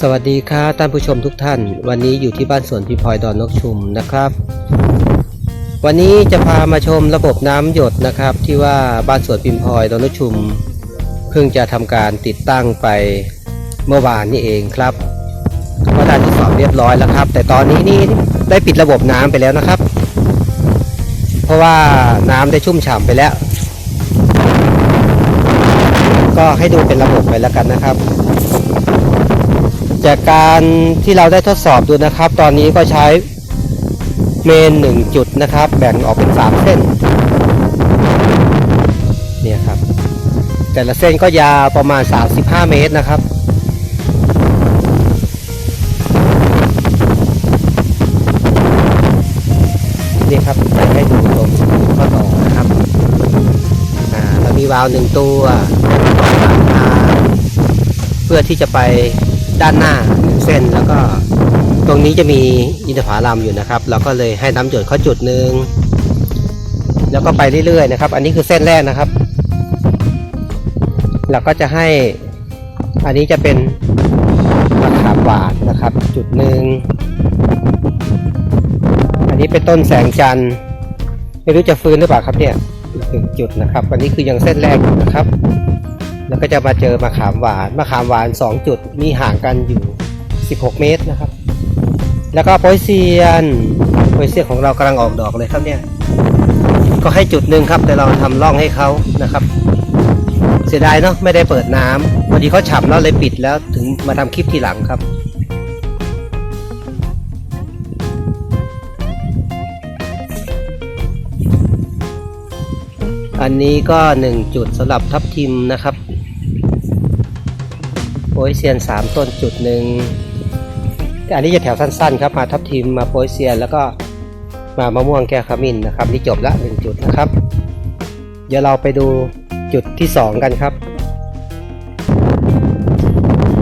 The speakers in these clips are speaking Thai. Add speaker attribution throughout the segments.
Speaker 1: สวัสดีครับท่านผู้ชมทุกท่าน วันนี้อยู่ที่บ้านสวนพี่พลอยดอนนกชุมนะครับ วันนี้จะพามาชมระบบน้ำหยดนะครับ ที่ว่าบ้านสวนพิมพลอยดอนนกชุม เพิ่งจะทำการติดตั้งไปเมื่อวานนี้เองครับก็ได้ทดสอบเรียบร้อยแล้วครับ แต่ตอนนี้นี่ได้ปิดระบบน้ำไปแล้วนะครับ เพราะว่าน้ำได้ชุ่มฉ่ำไปแล้ว ก็ให้ดูเป็นระบบไปแล้วกันนะครับ จากการที่เราได้ทดสอบดูนะครับ ตอนนี้ก็ใช้เมนหนึ่งจุดนะครับ แบ่งออกเป็นสามเส้นเนี่ยครับ แต่ละเส้นก็ยาวประมาณ 35 เมตรนะครับนี่ครับจะให้ดูตรงข้อต่อนะครับอ่าเรามีวาล์วหนึ่งตัวทางเพื่อที่จะไป ด้านหน้าเส้นแล้วก็ตรงนี้จะมีอินทผลัมอยู่นะครับ เราก็เลยให้น้ำหยดเขาจุดหนึ่งแล้วก็ไปเรื่อยๆนะครับ อันนี้คือเส้นแรกนะครับ เราก็จะให้อันนี้จะเป็นมะขามหวานนะครับ จุดหนึ่งอันนี้เป็นต้นแสงจันทร์ไม่รู้จะฟื้นหรือเปล่าครับเนี่ยหนึ่งจุดนะครับ อันนี้คือยังเส้นแรกนะครับ แล้วก็จะมาเจอมะขามหวานมะขามหวาน 2 จุดมีห่างกันอยู่ 16 เมตรนะครับ แล้วก็โปยเซียนโปยเซียนของเรากำลังออกดอกเลยครับเนี่ยก็ให้จุดหนึ่งครับ แต่เราทำร่องให้เขานะครับ เสียดายเนาะไม่ได้เปิดน้ำพอดีเขาฉ่ำแล้วเลยปิดแล้วถึงมาทำคลิปทีหลังครับอันนี้ก็หนึ่งจุดสำหรับทับทิมนะครับ โปยเซียนสามต้นจุดหนึ่งอันนี้จะแถวสั้นๆครับมาทับทิมมาโปยเซียน แล้วก็มามะม่วงแก้ขมิ้นนะครับนี่จบละหนึ่งจุดนะครับ เดี๋ยวเราไปดูจุดที่สองกันครับ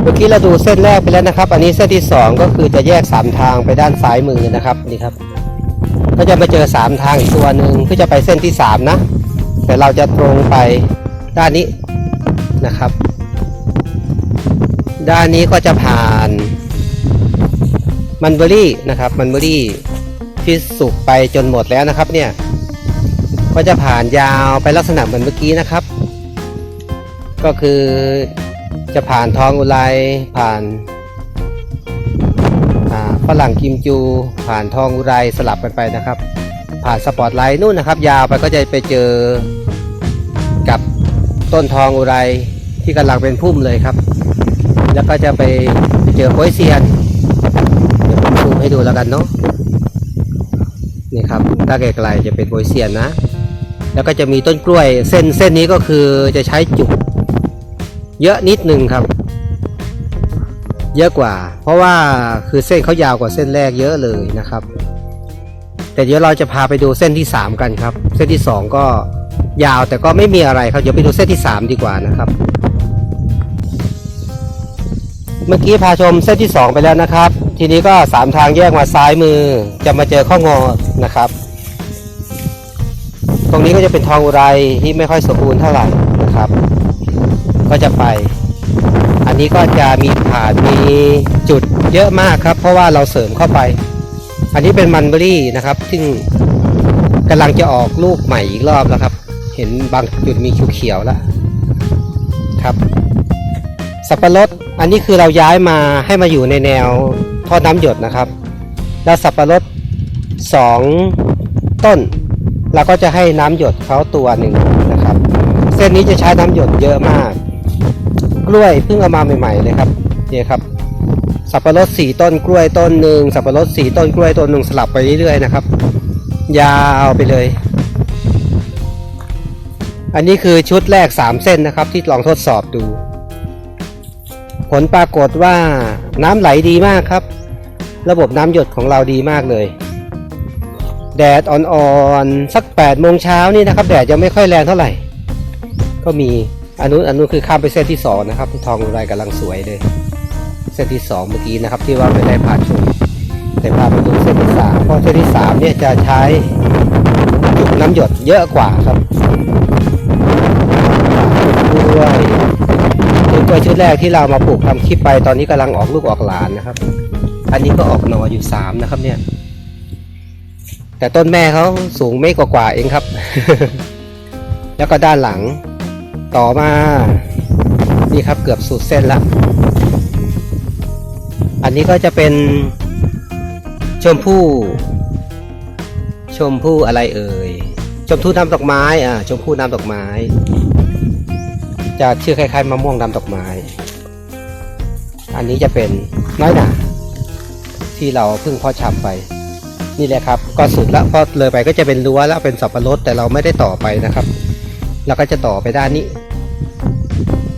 Speaker 1: เมื่อกี้เราดูเส้นแรกไปแล้วนะครับ อันนี้เส้นที่สองก็คือจะแยกสามทางไปด้านซ้ายมือนะครับนี่ครับ ก็จะมาเจอสามทางอีกตัวหนึ่งเพื่อจะไปเส้นที่สามนะ แต่เราจะตรงไปด้านนี้นะครับ ด้านนี้ก็จะผ่านมันเบอรี่นะครับมันเบอรี่ที่สุกไปจนหมดแล้วนะครับเนี่ยก็จะผ่านยาวไปลักษณะเหมือนเมื่อกี้นะครับ ก็คือจะผ่านทองอุไรผ่านฝรั่งกิมจู ผ่านทองอุไรสลับกันไปนะครับ ผ่านสปอตไลท์นู่นนะครับ ยาวไปก็จะไปเจอกับต้นทองอุไรที่กำลังเป็นพุ่มเลยครับ แล้วก็จะไปเจอโพยเซียน เดี๋ยวผมซูมให้ดูแล้วกันเนาะนี่ครับถ้าไกลๆจะเป็นโพยเซียนนะ แล้วก็จะมีต้นกล้วย เส้นเส้นนี้ก็คือจะใช้จุกเยอะนิดนึงครับ เยอะกว่า เพราะว่าคือเส้นเขายาวกว่าเส้นแรกเยอะเลยนะครับ แต่เดี๋ยวเราจะพาไปดูเส้นที่ 3 กันครับ เส้นที่ 2 ก็ยาวแต่ก็ไม่มีอะไรครับ เดี๋ยวไปดูเส้นที่ 3 ดีกว่านะครับ เมื่อกี้พาชมเส้นที่ 2 ไปแล้วนะครับ ทีนี้ก็ 3 ทางแยกมาซ้ายมือ จะมาเจอข้องอนะครับ ตรงนี้ก็จะเป็นทองอุไรที่ไม่ค่อยสมบูรณ์เท่าไหร่นะครับ ก็จะไป อันนี้ก็จะมีผ่านมีจุดเยอะมากครับ เพราะว่าเราเสริมเข้าไป อันนี้เป็นมันเบอรี่นะครับ ซึ่งกำลังจะออกลูกใหม่อีกรอบแล้วครับ เห็นบางจุดมีเขียวๆแล้วครับ สับปะรดอันนี้คือเราย้ายมาให้มาอยู่ในแนวท่อน้ำหยดนะครับ แล้วสับปะรดสองต้น เราก็จะให้น้ำหยดเขาตัวหนึ่งนะครับ เส้นนี้จะใช้น้ำหยดเยอะมาก กล้วยเพิ่งเอามาใหม่ๆเลยครับเนี่ยครับสับปะรดสี่ต้นกล้วยต้นหนึ่งสับปะรดสี่ต้นกล้วยต้นหนึ่งสลับไปเรื่อยๆนะครับ ยาวไปเลย อันนี้คือชุดแรก 3 เส้นนะครับที่ลองทดสอบดู ผลปรากฏว่าน้ำไหลดีมากครับ ระบบน้ำหยดของเราดีมากเลย แดดอ่อนๆสัก8โมงเช้านี่นะครับ แดดยังไม่ค่อยแรงเท่าไหร่ ก็มีอันนู้นอันนู้นคือข้ามไปเส้นที่สองนะครับทองอุไรกำลังสวยเลย เส้นที่สองเมื่อกี้นะครับ ที่ว่าไม่ได้ผ่านชมแต่พาไปดูเส้นที่สามเพราะเส้นที่สามเนี่ยจะใช้จุดน้ำหยดเยอะกว่าครับด้วย ล้วยชุดแรกที่เรามาปลูกทำคลิปไปตอนนี้กำลังออกลูกออกหลานนะครับ อันนี้ก็ออกหน่ออยู่สามนะครับ เนี่ย แต่ต้นแม่เขาสูงไม่กว่าๆเองครับ แล้วก็ด้านหลัง ต่อมา นี่ครับเกือบสุดเส้นล้วอันนี้ก็จะเป็นชมพู่ ชมพู่อะไรเอ่ย ชมพู่น้ำดอกไม้ อ่า ชมพู่น้ำดอกไม้ จะชื่อคล้ายๆมะม่วงน้ำดอกไม้ อันนี้จะเป็นน้อยหนาที่เราเพิ่งพาะชำไป นี่แหละครับ ก็สุดแล้วพอเลยไปก็จะเป็นรั้วแล้วเป็นสับปะรดแต่เราไม่ได้ต่อไปนะครับ เราก็จะต่อไปด้านนี้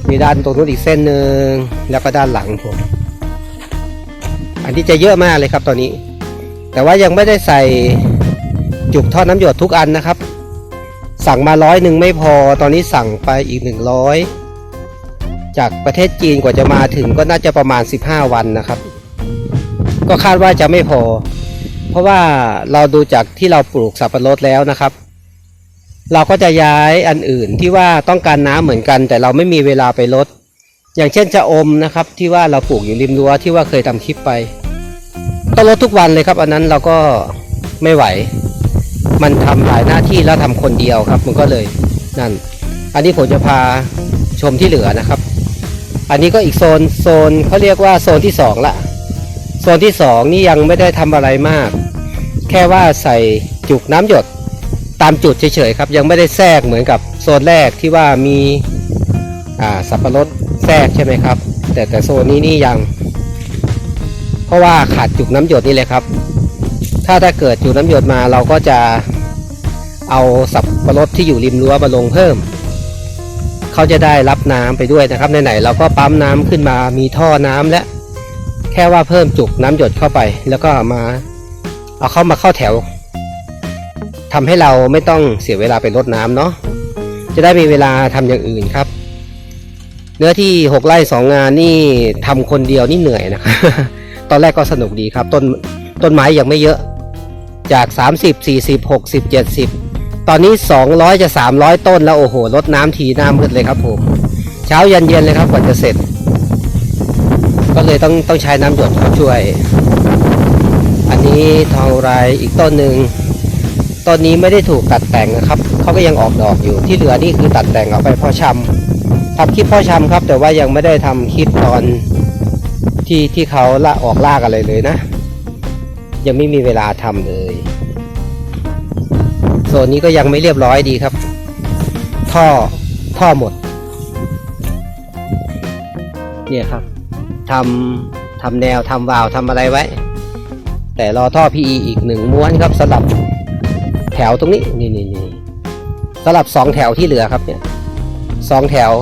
Speaker 1: มีด้านตรงนู้นอีกเส้นหนึ่งแล้วก็ด้านหลังผมอันนี้จะเยอะมากเลยครับตอนนี้ แต่ว่ายังไม่ได้ใส่จุกท่อน้ำหยดทุกอันนะครับ สั่งมาร้อยหนึ่งไม่พอ ตอนนี้สั่งไปอีกหนึ่งร้อยจากประเทศจีนกว่าจะมาถึงก็น่าจะประมาณ 15 วันนะครับ ก็คาดว่าจะไม่พอ เพราะว่าเราดูจากที่เราปลูกสับปะรดแล้วนะครับ เราก็จะย้ายอันอื่นที่ว่าต้องการน้ำเหมือนกัน แต่เราไม่มีเวลาไปลด อย่างเช่นจะอมนะครับ ที่ว่าเราปลูกอยู่ริมรั้วที่ว่าเคยทำคลิปไปต้องลดทุกวันเลยครับ อันนั้นเราก็ไม่ไหว มันทำหลายหน้าที่แล้วทำคนเดียวครับ มันก็เลยนั่น อันนี้ผมจะพาชมที่เหลือนะครับ อันนี้ก็อีกโซนโซนเขาเรียกว่าโซนที่สองละโซนที่สองนี่ยังไม่ได้ทำอะไรมาก แค่ว่าใส่จุกน้ำหยดตามจุดเฉยๆครับ ยังไม่ได้แทรกเหมือนกับโซนแรกที่ว่ามีอ่าสับปะรดแทรกใช่ไหมครับ แต่แต่โซนนี้นี่ยัง เพราะว่าขาดจุกน้ำหยดนี่เลยครับ ถ้าถ้าเกิดจุกน้ำหยดมาเราก็จะเอาสับปะรดที่อยู่ริมรั้วมาลงเพิ่ม เขาจะได้รับน้ำไปด้วยนะครับไหนๆเราก็ปั๊มน้ำขึ้นมามีท่อน้ำและ แค่ว่าเพิ่มจุกน้ำหยดเข้าไป แล้วก็มาเอาเข้ามาเข้าแถวทำให้เราไม่ต้องเสียเวลาไปรดน้ำเนาะจะได้มีเวลาทำอย่างอื่นครับ เนื้อที่หกไร่สองงานนี่ทำคนเดียวนี่เหนื่อยนะครับตอนแรกก็สนุกดีครับ ต้นต้นไม้ยังไม่เยอะ จาก 30 40 60 70 ตอนนี้ 200 จะ 300 ต้นแล้วโอ้โหรดน้ำทีหน้ามืดเลยครับผม เช้ายันเย็นเลยครับกว่าจะเสร็จ ก็เลยต้องต้องใช้น้ำหยดเข้าช่วย อันนี้ทองไรอีกต้นหนึ่งต้นนี้ไม่ได้ถูกตัดแต่งนะครับเขาก็ยังออกดอกอยู่ที่เหลือนี่คือตัดแต่งเอาไปเพาะชำทำคลิปเพาะชำครับ แต่ว่ายังไม่ได้ทำคลิปตอนที่ที่เขาละออกลากอะไรเลยนะ ยังไม่มีเวลาทำเลย ซนนี้ก็ยังไม่เรียบร้อยดีครับ ท่อท่อหมด เนี่ยครับทำทำแนวทำวาล์วทำอะไรไว้ แต่รอท่อ PE อีกหนึ่งม้วนครับสำหรับแถวตรงนี้นี่นี่นี่สำหรับสองแถวที่เหลือครับเนี่ยสองแถว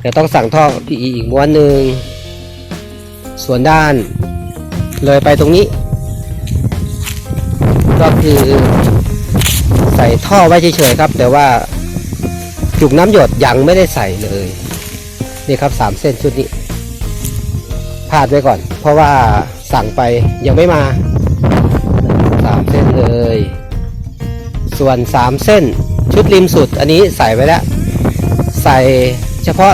Speaker 1: เดี๋ยวต้องสั่งท่อ PE อีกม้วนหนึ่งส่วนด้าน เลยไปตรงนี้ ก็คือ ใส่ท่อไว้เฉยๆครับ แต่ว่าจุกน้ำหยดยังไม่ได้ใส่เลย นี่ครับสามเส้นชุดนี้พลาดไว้ก่อน เพราะว่าสั่งไปยังไม่มาสามเส้นเลย ส่วนสามเส้นชุดริมสุด อันนี้ใส่ไว้แล้ว ใส่เฉพาะ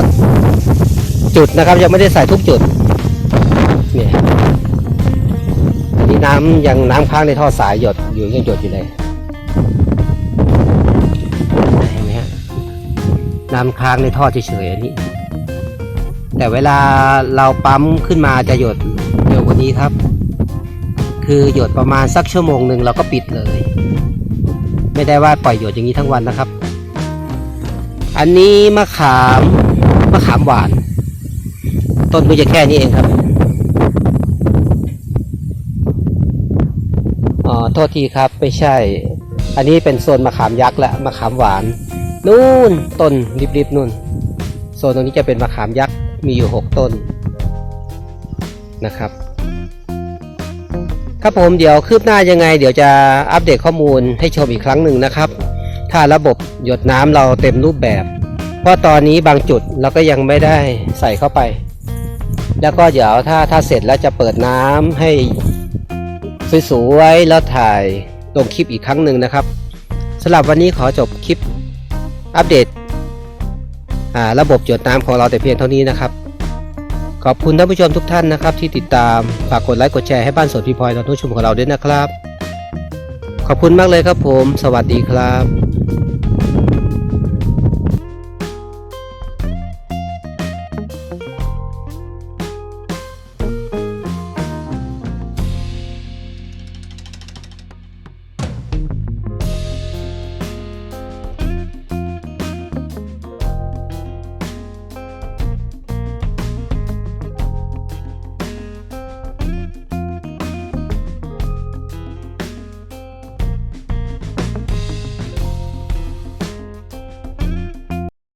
Speaker 1: จุดนะครับ ยังไม่ได้ใส่ทุกจุด น้ำยังน้ำค้างในท่อสายหยดอยู่ยังหยดอยู่เลยเห็นไหมฮะน้ำค้างในท่อเฉยๆอันนี้ แต่เวลาเราปั๊มขึ้นมาจะหยดเร็วกว่านี้ครับ คือหยดประมาณสักชั่วโมงหนึ่งเราก็ปิดเลย ไม่ได้ว่าปล่อยหยดอย่างนี้ทั้งวันนะครับ อันนี้มะขามมะขามหวาน ต้นก็จะแค่นี้เองครับอ๋อโทษทีครับไม่ใช่ อันนี้เป็นโซนมะขามยักษ์และมะขามหวาน นู่นต้นริบๆนู่น โซนตรงนี้จะเป็นมะขามยักษ์มีอยู่ 6 ต้นนะครับครับผมเดี๋ยวคืบหน้ายังไง เดี๋ยวจะอัปเดตข้อมูลให้ชมอีกครั้งหนึ่งนะครับ ถ้าระบบหยดน้ำเราเต็มรูปแบบ เพราะตอนนี้บางจุดเราก็ยังไม่ได้ใส่เข้าไป แล้วก็เดี๋ยวถ้าถ้าเสร็จแล้วจะเปิดน้ำให้ สวยๆแล้วถ่ายลงคลิปอีกครั้งหนึ่งนะครับสำหรับวันนี้ขอจบคลิปอัปเดตระบบจดน้ำของเราแต่เพียงเท่านี้นะครับ ขอบคุณท่านผู้ชมทุกท่านนะครับ ที่ติดตามฝากกดไลค์กดแชร์ให้บ้านสวนพีพลอยตอนทุกชมของเราด้วยนะครับ ขอบคุณมากเลยครับผม สวัสดีครับ